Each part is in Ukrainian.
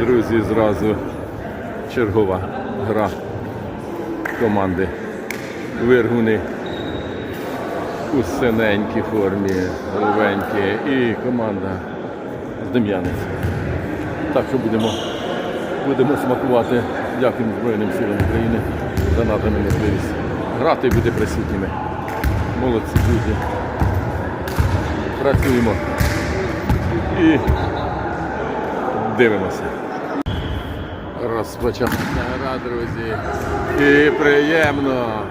Друзі, зразу чергова гра команди Виргуни у синенькій формі, голубенькі і команда з Дем'янець. Так що будемо, будемо смакувати. Дякуємо Збройним силам України за надану можливість грати і бути присутніми. Молодці друзі. Працюємо і дивимося. Розпочалася гра, друзі. І приємно,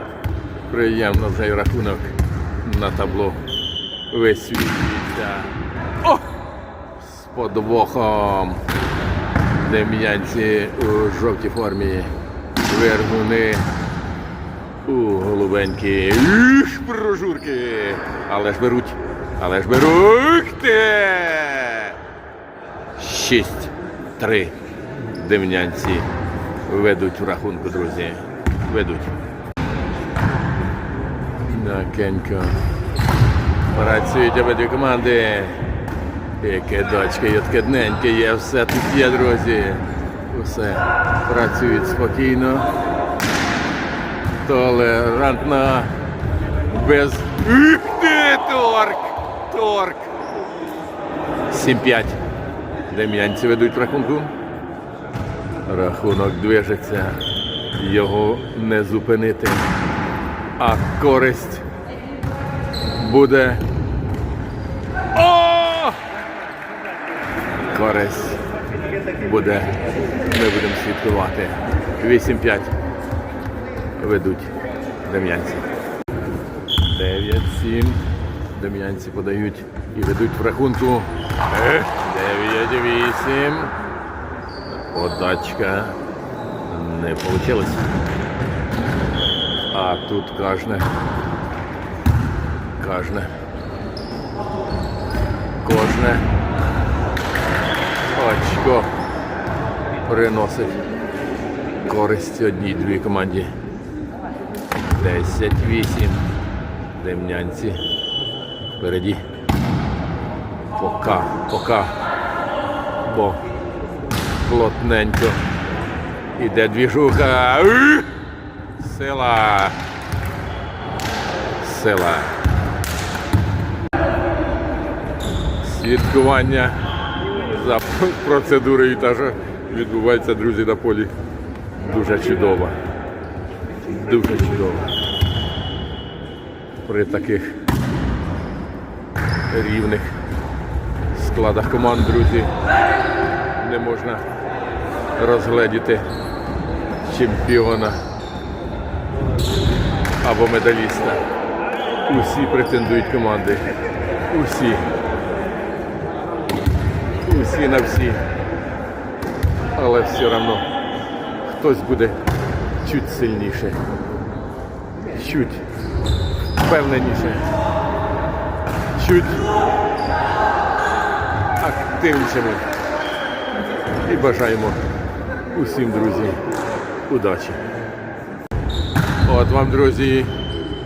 приємно цей рахунок на табло висвітлюється. О! З подвохом. Дем'янці у жовтій формі. Вергуни у голубенькі. Іш, прожурки. Але ж беруть. Але ж беруть. Шість. Три. Дем'янці ведуть в рахунку, друзі. Ведуть. М'якенько. Працюють обидві команди. Яке дочки, і откидненьке є, все тут є, друзі. Усе працюють спокійно. Толерантно. Без. Торк! Торк! 7-5. Дем'янці ведуть рахунку. Рахунок движеться. Його не зупинити. А користь буде. О! Користь буде. Ми будемо слідкувати. 8-5 ведуть дем'янці. 9-7. Дем'янці подають і ведуть в рахунку. 9-8. Подачка не вийшла. А тут кожне. Кожне. Кожне очко приносить користь одній-дві команді. 10-8. Демнянці. Впереді. Пока, пока. Бо плотненько. Іде двіжуха. Ух! Сила. Сила. Слідкування за процедурою та що відбувається, друзі, на полі. Дуже чудово. Дуже чудово. При таких рівних складах команд, друзі, не можна розгледіти чемпіона або медаліста. Усі претендують команди. Усі. Усі на всі. Але все одно хтось буде чуть сильніше. Чуть впевненіше. Чуть активнішими. І бажаємо усім, друзі, удачі. От вам, друзі,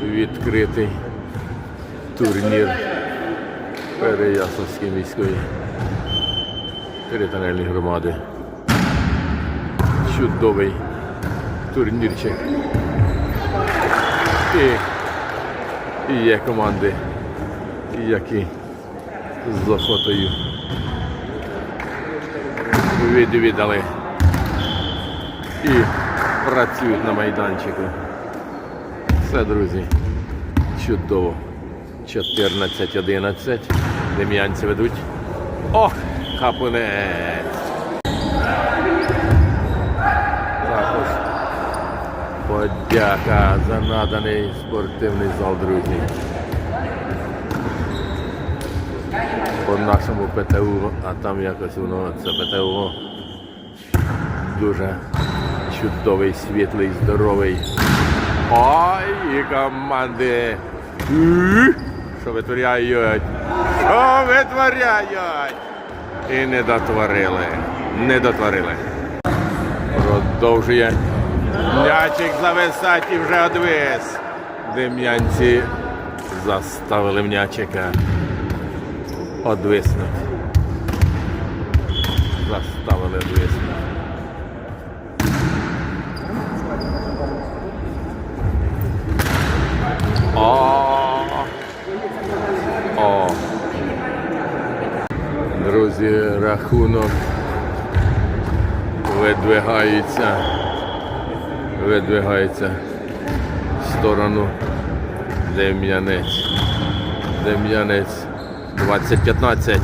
відкритий турнір Переяславської міської територіальної громади. Чудовий турнірчик. І, є команди, які з охотою відвідали і працюють на майданчику. Все, друзі, чудово. 14-11. Дем'янці ведуть. Ох, хапунець. Також подяка за наданий спортивний зал, друзі. Нашому ПТУ, а там якось воно це ПТУ. Дуже чудовий, світлий, здоровий. Ой, і команди. Що витворяють? Що витворяють? І не дотворили. Не дотворили. Продовжує. М'ячик зависать і вже одвис. Дем'янці заставили м'ячика одвиснути. Заставили двісті. О! О! Друзі, рахунок видвигається. Видвигається в сторону Дем'янець. Дем'янець 20-15.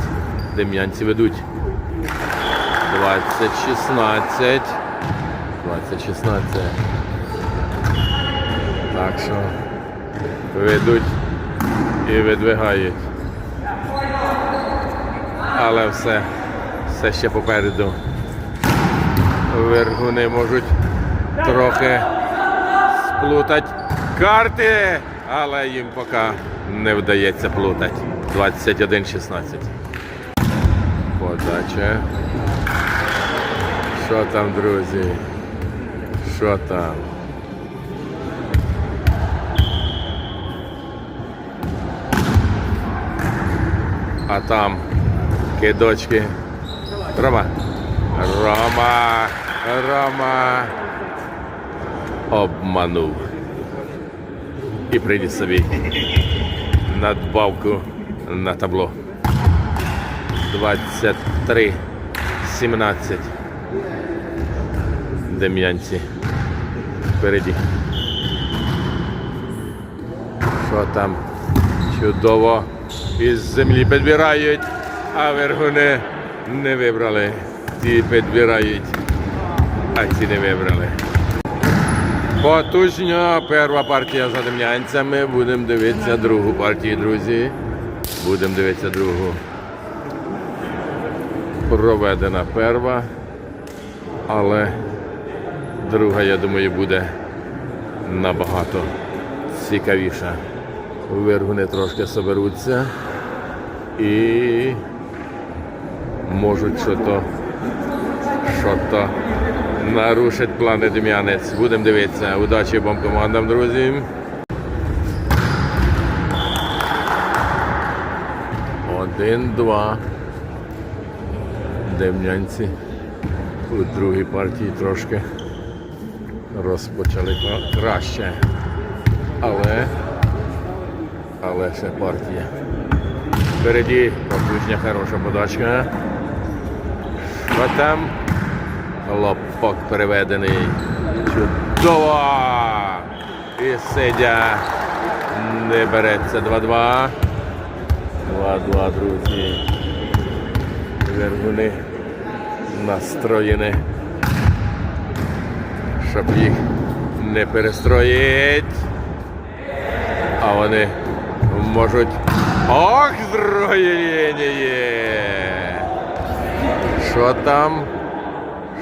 Дем'янці ведуть. 20-16. 20-16. Так що ведуть і видвигають. Але все, все ще попереду. Вергуни можуть трохи сплутати карти, але їм поки не вдається плутати. 21-16. Подача. Що там, друзі? Що там? А там кидочки. Рома. Рома. Рома. Обманув. І приніс собі надбавку На табло. 23 17. Дем'янці. Впереді. Що там? Чудово. Із землі підбирають, а вергуни не вибрали. Ті підбирають, а ці не вибрали. Потужня перша партія за дем'янцями. Будемо дивитися другу партію, друзі. Будемо дивитися другу. Проведена перша. Але друга, я думаю, буде набагато цікавіша. Вергуни трошки соберуться і можуть що-то що-то нарушить плани Дем'янець. Будемо дивитися. Удачі вам командам, друзі. Один-два. Дем'янці у другій партії трошки розпочали краще. Але, але ще партія. Впереді потужня хороша подачка. А там лопок переведений. Чудово! І сидя не береться 2-2. 2-2, друзі. Вергуни настроєні, щоб їх не перестроїть. А вони можуть. Ох, з другої лінії! Що там?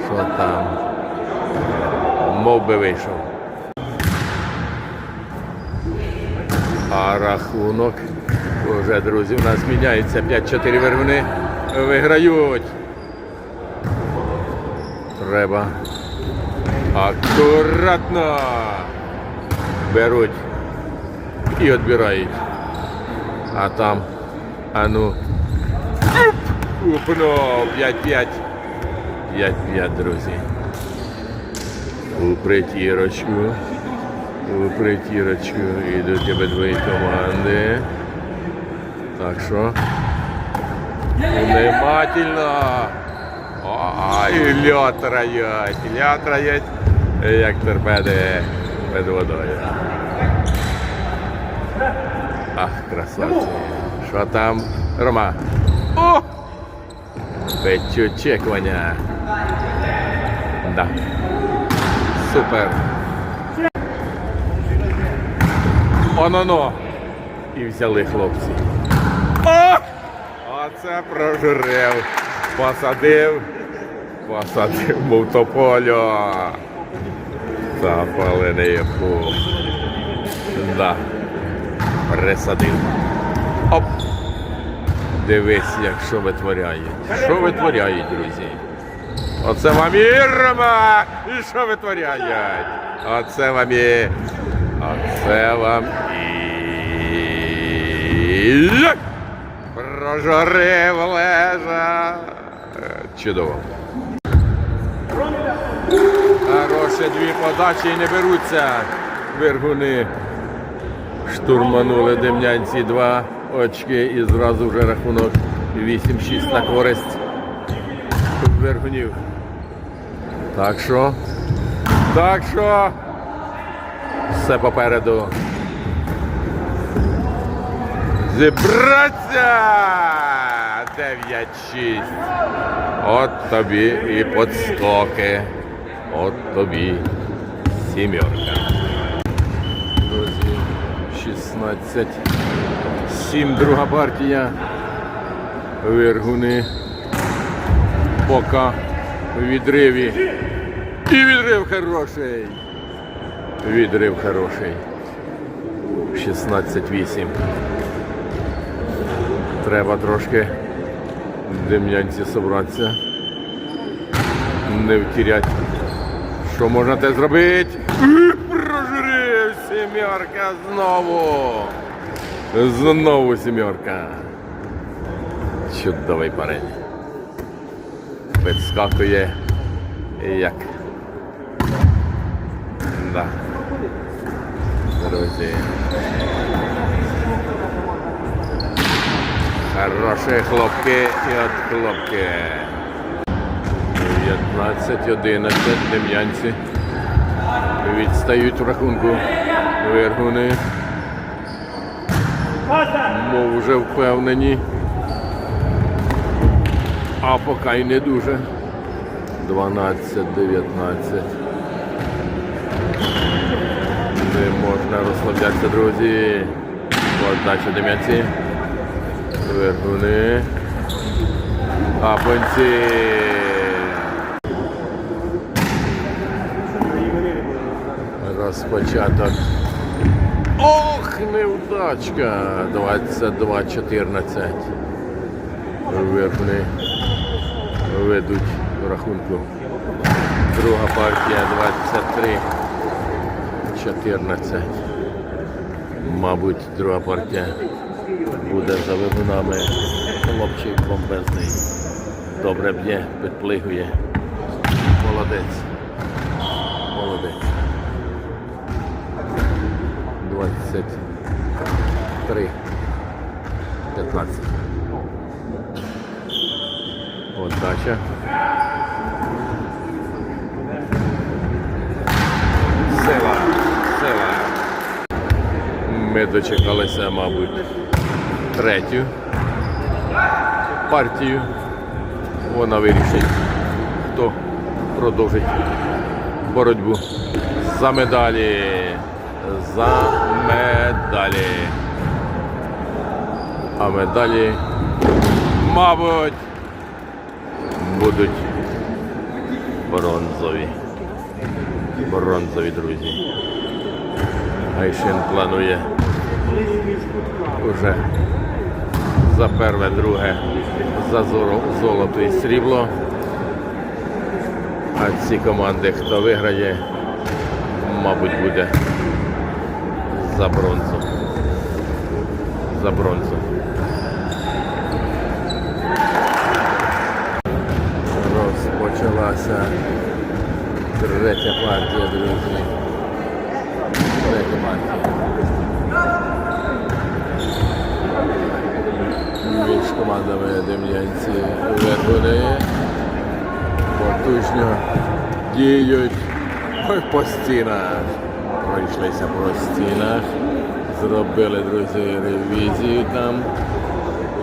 Що там? Мов би вийшов. А рахунок уже, друзі, у нас міняється 5-4 вергуни виграють. Треба акуратно беруть і відбирають. А там, а ну. Упно, 5-5. 5-5, друзі. У притірочку. У притірочку йдуть обидві команди. Так що. Внимательно. Ой, льот рають, льот рають, як торпеди під водою. Ах, красавці. Що там? Рома. О! Печу очікування. Да. Супер. Оно-но. І взяли хлопці. О! Оце прожурив. Посадив. Посадив мов тополю. Запалений пух. Да. Присадив. Оп. Дивись, як що витворяють. Що витворяють, друзі? Оце вам Ірма! І що витворяють? Оце вам і... Оце вам і... Прожорив лежа. Чудово. Хороше дві подачі і не беруться. Вергуни штурманули демнянці два очки і зразу вже рахунок 8-6 на користь Вергунів. Так що. Так що. Все попереду. Зібратися! 9-6. От тобі і подскоки. От тобі сімерка. Друзі, 16. 7 друга партія. Вергуни. Пока відриві. І відрив хороший. Відрив хороший. 16-8. Треба трошки дем'янці собратися. Не втірять. Що можна те зробити? І Прожрив сімерка знову. Знову сімерка. Чудовий парень. Підскакує як. Да. Друзі. Хороші хлопки і от хлопки. 19-11 дем'янці. Відстають в рахунку вергуни. Мов вже впевнені. А поки й не дуже. 12-19. Не можна розслаблятися, друзі. Подача дем'янці. Вергуни. Апанці. Розпочаток. Ох, невдачка. 22-14. Вергуни ведуть в рахунку. Друга партія 23-14. Мабуть, друга партія буде за вигунами. Хлопчик бомбезний. Добре б'є, підплигує. Молодець. Молодець. 23. 15. Отдача. Сила. Сила. Ми дочекалися, мабуть, третю партію. Вона вирішить, хто продовжить боротьбу за медалі. За медалі. А медалі, мабуть, будуть бронзові. Бронзові, друзі. Гайшин планує уже за перше, друге, за золото і срібло. А ці команди, хто виграє, мабуть, буде за бронзу. За бронзу. Розпочалася третя партія, друзі. Третя партія. Командами Дем'янці Вербуни потужно діють Ой, по стінах. Пройшлися по стінах. Зробили, друзі, ревізію там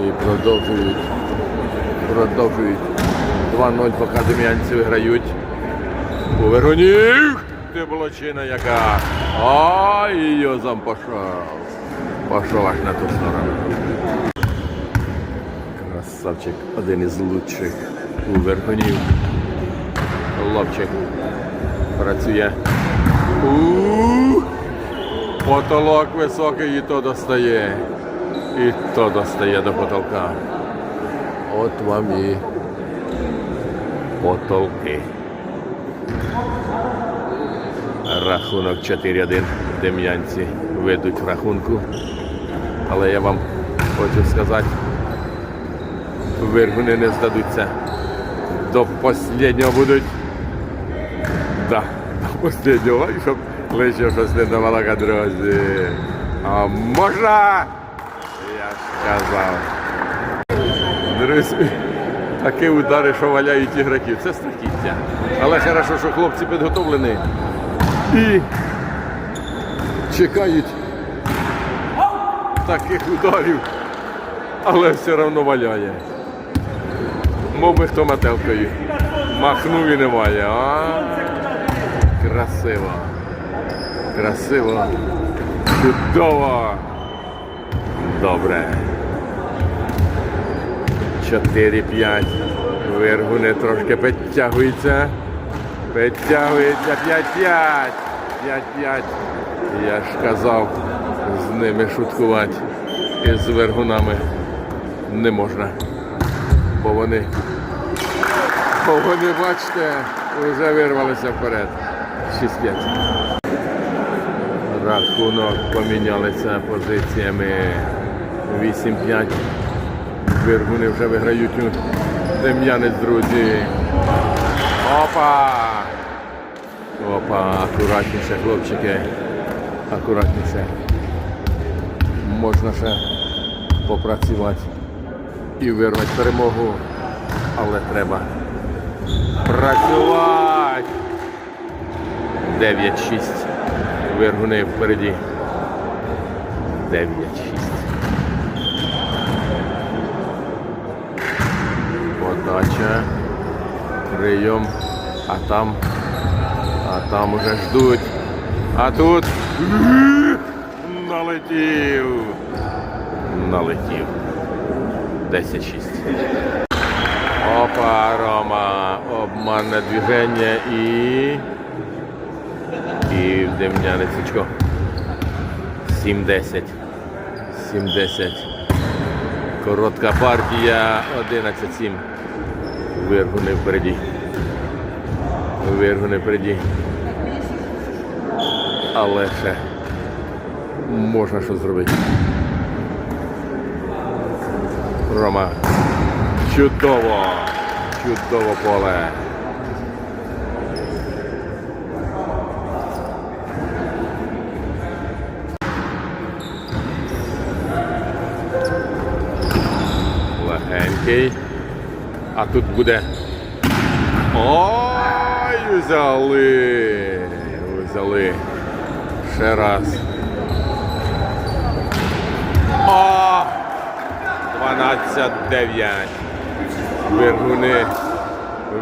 і продовжують. Продовжують. 2-0, поки дем'янці виграють. У! Ти молодчина яка. Ай, Йозам пішов. Пішов аж на ту сторону. Красавчик, один із лучших у Верхонів. Хлопчик працює. У Потолок високий і то достає. І то достає до потолка. От вам і потолки. Рахунок 4-1 дем'янці ведуть в рахунку. Але я вам хочу сказати, виргуни не здадуться. До останнього будуть. Да, до останнього, щоб лише щось не давала друзі. А можна? Я ж казав. Друзі, такі удари, що валяють ігроків, це страхіття. Але хорошо, що хлопці підготовлені і чекають таких ударів, але все одно валяє. Мов би хто метелкою. Махнув і немає. А, красиво. Красиво. Чудово. Добре. 4-5. Вергуни трошки підтягується. Підтягується 5-5. 5-5. Я ж казав, з ними шуткувати із вергунами не можна. Бо вони, бо вони, бачите, вже вирвалися вперед. 6-5. Рахунок помінялися позиціями 8-5. Вергуни вже виграють у Дем'янець, друзі. Опа! Опа, акуратніше, хлопчики. Акуратніше. Можна ще попрацювати і вирвати перемогу. Але треба працювати. 9-6. Вергуни впереді. 9-6. Подача. Прийом. А там. А там уже ждуть. А тут. Налетів. Налетів. 10-6. Опа, Рома. Обманне движення і. І в Дем'янецечко. 7-10. 7-10. Коротка партія. 11-7. Вергуни впереді. Вергуни впереді. Але ще можна щось зробити. Рома. Чудово! Чудово поле. Легенький. А тут буде. Ой, взяли. Взяли. Ще раз. О! 12-9. Вергуни.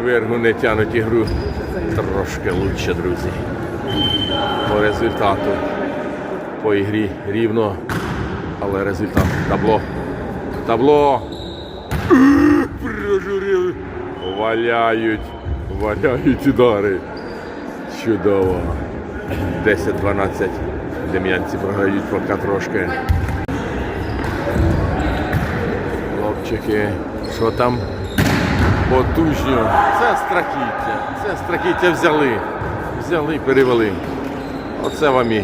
Вергуни тянуть ігру трошки лучше, друзі. По результату. По ігрі рівно. Але результат. Табло. Табло. Прожурили. Валяють. Валяють удари. Чудово. 10-12. Дем'янці програють поки трошки. Хлопчики, що там? Потужньо. Це страхіття. Це страхіття взяли. Взяли і перевели. Оце вам і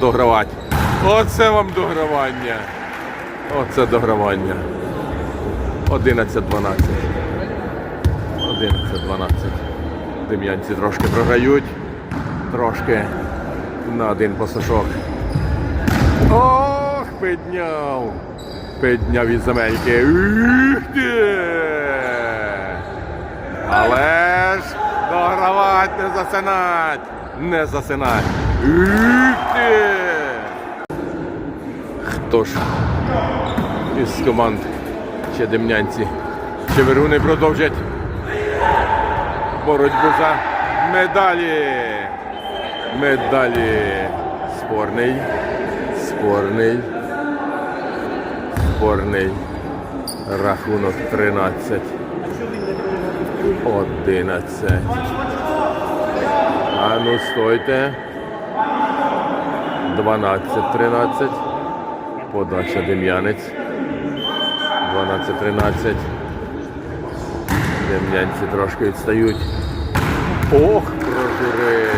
догравати. Оце вам догравання. Оце догравання. 11-12. 11-12. Дем'янці трошки програють. Трошки на один пасашок. Ох, підняв. Підняв від ти! Але ж догравать, не засинать. Не засинать. Хто ж із команд чи демнянці, чи вируни продовжать боротьбу за медалі. Медалі. Спорний. Спорний. Спорний. Рахунок 13. 11. А ну стойте. 12-13. Подача Дем'янець. 12-13. Дем'янці трошки відстають. Ох, прожурив.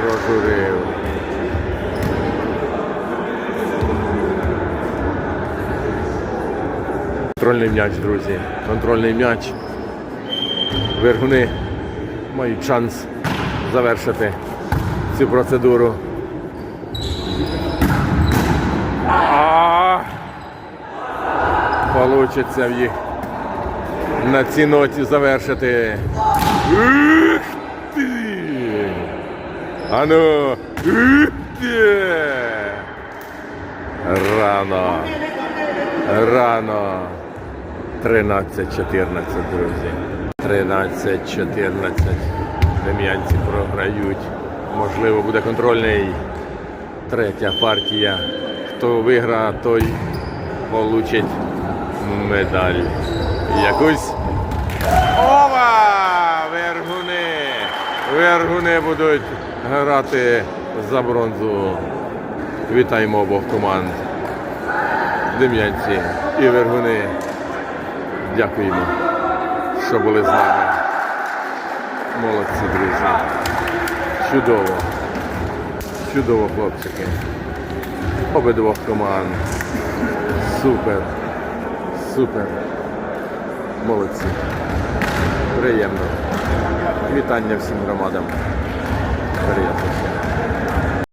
Прожурив. Контрольний м'яч, друзі. Контрольний м'яч. Вергуни мають шанс завершити цю процедуру. Получиться в їх на цій ноті завершити. Ух ти! Ану! Ух ти! Рано. Рано. 13-14, друзі. 13-14. Дем'янці програють. Можливо, буде контрольний. Третя партія. Хто виграє, той получить медаль. Якусь. Ова! Вергуни! Вергуни будуть грати за бронзу. Вітаємо обох команд. Дем'янці і Вергуни. Дякуємо, що були з нами. Молодці, друзі. Чудово. Чудово, хлопчики. Обидвох команд. Супер. Супер. Молодці. Приємно. Вітання всім громадам. Приємно.